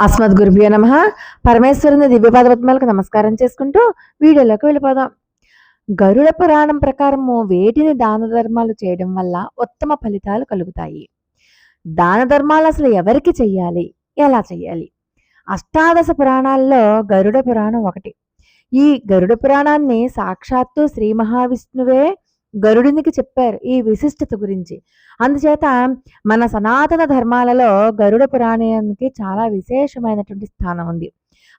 అస్మద్ గురుభ్యో నమ. పరమేశ్వరుని దివ్యపాదపద్మాలకు నమస్కారం చేసుకుంటూ వీడియోలోకి వెళ్ళిపోదాం. గరుడ పురాణం ప్రకారము వేటిని దాన ధర్మాలు చేయడం వల్ల ఉత్తమ ఫలితాలు కలుగుతాయి. దాన ధర్మాలు అసలు ఎవరికి చెయ్యాలి? ఎలా చెయ్యాలి? అష్టాదశ పురాణాల్లో గరుడ పురాణం ఒకటి. ఈ గరుడ పురాణాన్ని సాక్షాత్తు శ్రీ మహావిష్ణువే గరుడునికి చెప్పారు ఈ విశిష్టత గురించి. అందుచేత మన సనాతన ధర్మాలలో గరుడ పురాణానికి చాలా విశేషమైనటువంటి స్థానం ఉంది.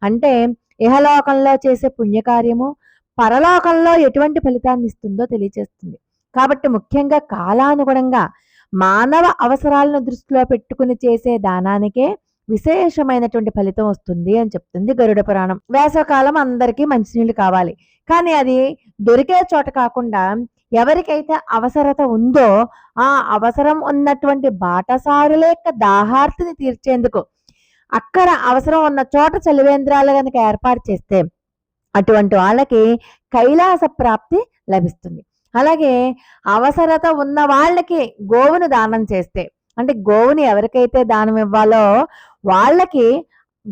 అంటే ఇహలోకంలో చేసే పుణ్యకార్యము పరలోకంలో ఎటువంటి ఫలితాన్ని ఇస్తుందో తెలియచేస్తుంది. కాబట్టి ముఖ్యంగా కాలానుగుణంగా మానవ అవసరాలను దృష్టిలో పెట్టుకుని చేసే దానానికే విశేషమైనటువంటి ఫలితం వస్తుంది అని చెప్తుంది గరుడ పురాణం. వేసవకాలం అందరికీ మంచినీళ్ళు కావాలి. కానీ అది దొరికే చోట కాకుండా ఎవరికైతే అవసరత ఉందో ఆ అవసరం ఉన్నటువంటి బాటసారుల యొక్క దాహార్తిని తీర్చేందుకు అక్కడ అవసరం ఉన్న చోట చలివేంద్రాలు కనుక ఏర్పాటు చేస్తే అటువంటి వాళ్ళకి కైలాస ప్రాప్తి లభిస్తుంది. అలాగే అవసరత ఉన్న వాళ్ళకి గోవును దానం చేస్తే అంటే గోవుని ఎవరికైతే దానం ఇవ్వాలో వాళ్ళకి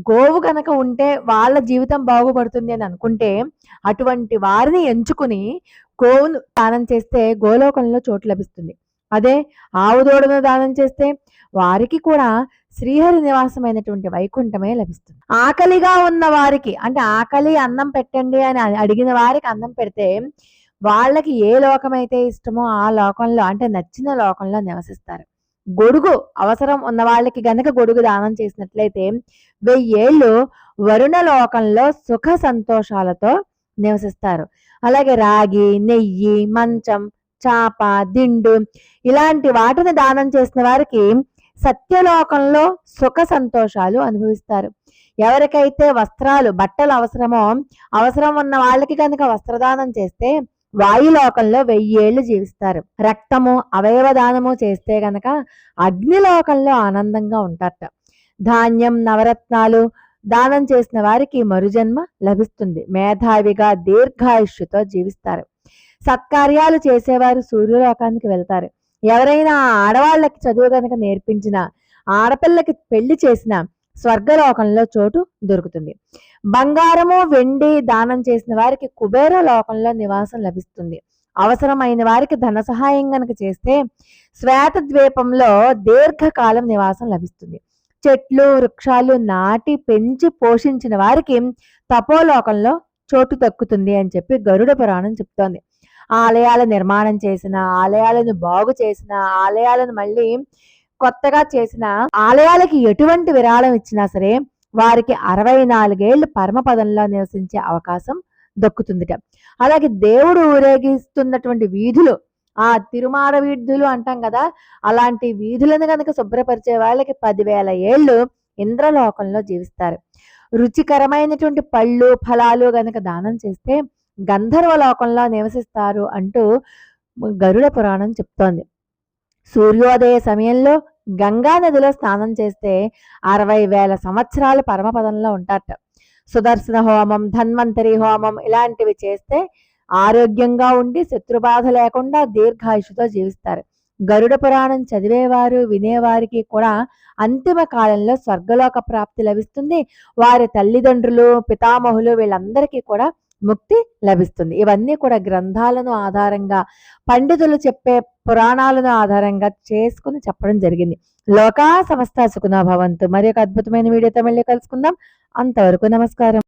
గోవు కనుక ఉంటే వాళ్ళ జీవితం బాగుపడుతుంది అని అనుకుంటే అటువంటి వారిని ఎంచుకుని గోవును దానం చేస్తే గోలోకంలో చోటు లభిస్తుంది. అదే ఆవు దూడను దానం చేస్తే వారికి కూడా శ్రీహరి నివాసమైనటువంటి వైకుంఠమే లభిస్తుంది. ఆకలిగా ఉన్న వారికి అంటే ఆకలి అన్నం పెట్టండి అని అడిగిన వారికి అన్నం పెడితే వాళ్ళకి ఏ లోకమైతే ఇష్టమో ఆ లోకంలో అంటే నచ్చిన లోకంలో నివసిస్తారు. గొడుగు అవసరం ఉన్న వాళ్ళకి గనక గొడుగు దానం చేసినట్లయితే వెయ్యేళ్ళు వరుణ లోకంలో సుఖ సంతోషాలతో నివసిస్తారు. అలాగే రాగి నెయ్యి మంచం చాప దిండు ఇలాంటి వాటిని దానం చేసిన వారికి సత్యలోకంలో సుఖ సంతోషాలు అనుభవిస్తారు. ఎవరికైతే వస్త్రాలు బట్టలు అవసరమో అవసరం ఉన్న వాళ్ళకి కనుక వస్త్రదానం చేస్తే వాయులోకంలో వెయ్యేళ్ళు జీవిస్తారు. రక్తము అవయవ దానము చేస్తే గనక అగ్నిలోకంలో ఆనందంగా ఉంటారట. ధాన్యం నవరత్నాలు దానం చేసిన వారికి మరుజన్మ లభిస్తుంది. మేధావిగా దీర్ఘాయుష్యుతో జీవిస్తారు. సత్కార్యాలు చేసేవారు సూర్యలోకానికి వెళ్తారు. ఎవరైనా ఆడవాళ్ళకి చదువు కనుక నేర్పించిన ఆడపిల్లకి పెళ్ళి చేసిన స్వర్గలోకంలో చోటు దొరుకుతుంది. బంగారము వెండి దానం చేసిన వారికి కుబేర లోకంలో నివాసం లభిస్తుంది. అవసరమైన వారికి ధన సహాయం గనక చేస్తే శ్వేత ద్వీపంలో దీర్ఘకాలం నివాసం లభిస్తుంది. చెట్లు వృక్షాలు నాటి పెంచి పోషించిన వారికి తపోలోకంలో చోటు దక్కుతుంది అని చెప్పి గరుడ పురాణం చెప్తోంది. ఆలయాల నిర్మాణం చేసిన ఆలయాలను బాగు చేసిన ఆలయాలను మళ్ళీ కొత్తగా చేసిన ఆలయాలకి ఎటువంటి విరాళం ఇచ్చినా సరే వారికి అరవై నాలుగేళ్ళు పరమపదంలో నివసించే అవకాశం దక్కుతుందిట. అలాగే దేవుడు ఊరేగిస్తున్నటువంటి వీధులు ఆ తిరుమాడ వీధులు అంటాం కదా అలాంటి వీధులను కనుక శుభ్రపరిచే వాళ్ళకి పదివేల ఏళ్ళు ఇంద్రలోకంలో జీవిస్తారు. రుచికరమైనటువంటి పళ్ళు ఫలాలు గనక దానం చేస్తే గంధర్వ లోకంలో నివసిస్తారు అంటూ గరుడ పురాణం చెప్తోంది. సూర్యోదయ సమయంలో గంగా నదిలో స్నానం చేస్తే అరవై వేల సంవత్సరాలు పరమపదంలో ఉంటారట. సుదర్శన హోమం ధన్వంతరి హోమం ఇలాంటివి చేస్తే ఆరోగ్యంగా ఉండి శత్రుబాధ లేకుండా దీర్ఘాయుషుతో జీవిస్తారు. గరుడ పురాణం చదివేవారు వినేవారికి కూడా అంతిమ కాలంలో స్వర్గలోక ప్రాప్తి లభిస్తుంది. వారి తల్లిదండ్రులు పితామహులు వీళ్ళందరికీ కూడా ముక్తి లభిస్తుంది. ఇవన్నీ కూడా గ్రంథాలను ఆధారంగా పండితులు చెప్పే పురాణాలను ఆధారంగా చేసుకుని చెప్పడం జరిగింది. లోకా సమస్త సుఖనా భవంతు. మరి ఒక అద్భుతమైన వీడియోతో మళ్ళీ కలుసుకుందాం. అంతవరకు నమస్కారం.